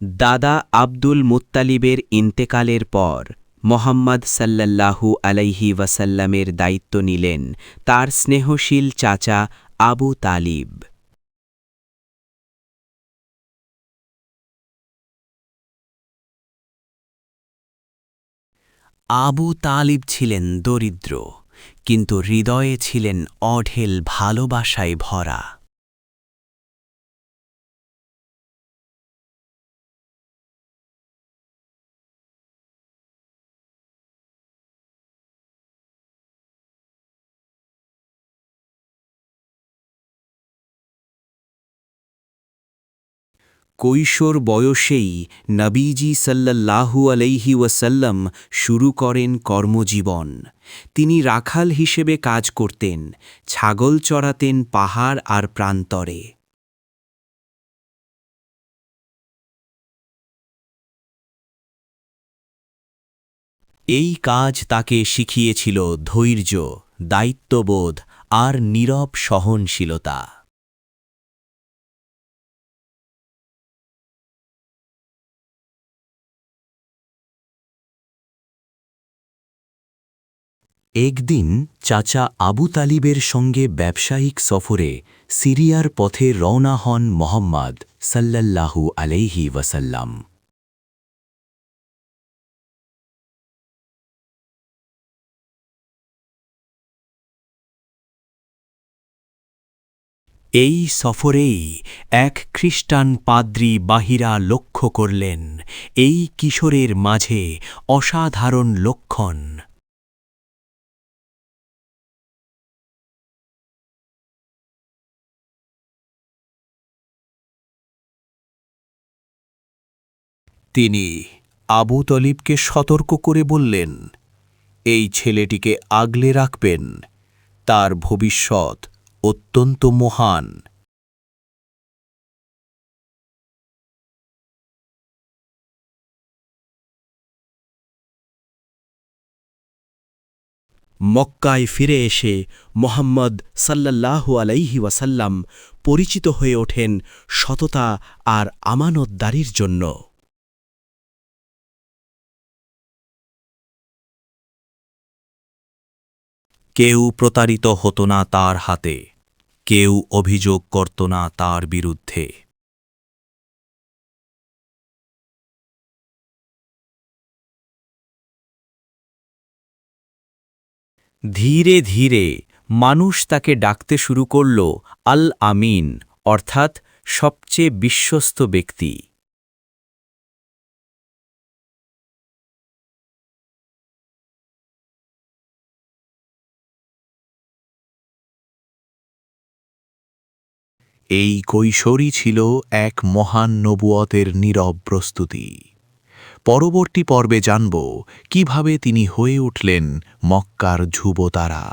দাদা আব্দুল মুত্তালিবের ইন্তেকালের পর মোহাম্মদ সাল্লাল্লাহু আলাইহি ওয়াসাল্লামের দায়িত্ব নিলেন তার স্নেহশীল চাচা আবু তালিব। আবু তালিব ছিলেন দরিদ্র, কিন্তু হৃদয়ে ছিলেন অঢেল ভালোবাসায় ভরা। কৈশোর বয়সেই নবীজি সাল্লাল্লাহু আলাইহি ওয়াসাল্লাম শুরু করেন কর্মজীবন। তিনি রাখাল হিসেবে কাজ করতেন, ছাগল চড়াতেন পাহাড় আর প্রান্তরে। এই কাজ তাকে শিখিয়েছিল ধৈর্য, দায়িত্ববোধ আর নীরব সহনশীলতা। একদিন চাচা আবু তালিবের সঙ্গে ব্যবসায়িক সফরে সিরিয়ার পথে রওনা হন মোহাম্মদ সাল্লাল্লাহু আলাইহি ওয়াসাল্লাম। এই সফরেই এক খ্রিস্টান পাদ্রী বাহিরা লক্ষ্য করলেন, এই কিশোরের মাঝে অসাধারণ লক্ষণ। তিনি আবু তলিবকে সতর্ক করে বললেন, এই ছেলেটিকে আগলে রাখবেন। তার ভবিষ্যৎ অত্যন্ত মহান। মক্কায় ফিরে এসে মোহাম্মদ সাল্লাল্লাহু আলাইহি ওয়াসাল্লাম পরিচিত হয়ে ওঠেন সততা আর আমানতদারির জন্য। কেউ প্রতারিত হতো না তার হাতে, কেউ অভিযোগ করত না তার বিরুদ্ধে। ধীরে ধীরে মানুষ তাকে ডাকতে শুরু করল আল আমিন, অর্থাৎ সবচেয়ে বিশ্বস্ত ব্যক্তি। এই কৈশোরই ছিল এক মহান নবুয়তের নীরব প্রস্তুতি। পরবর্তী পর্বে জানব কীভাবে তিনি হয়ে উঠলেন মক্কার ধ্রুবতারা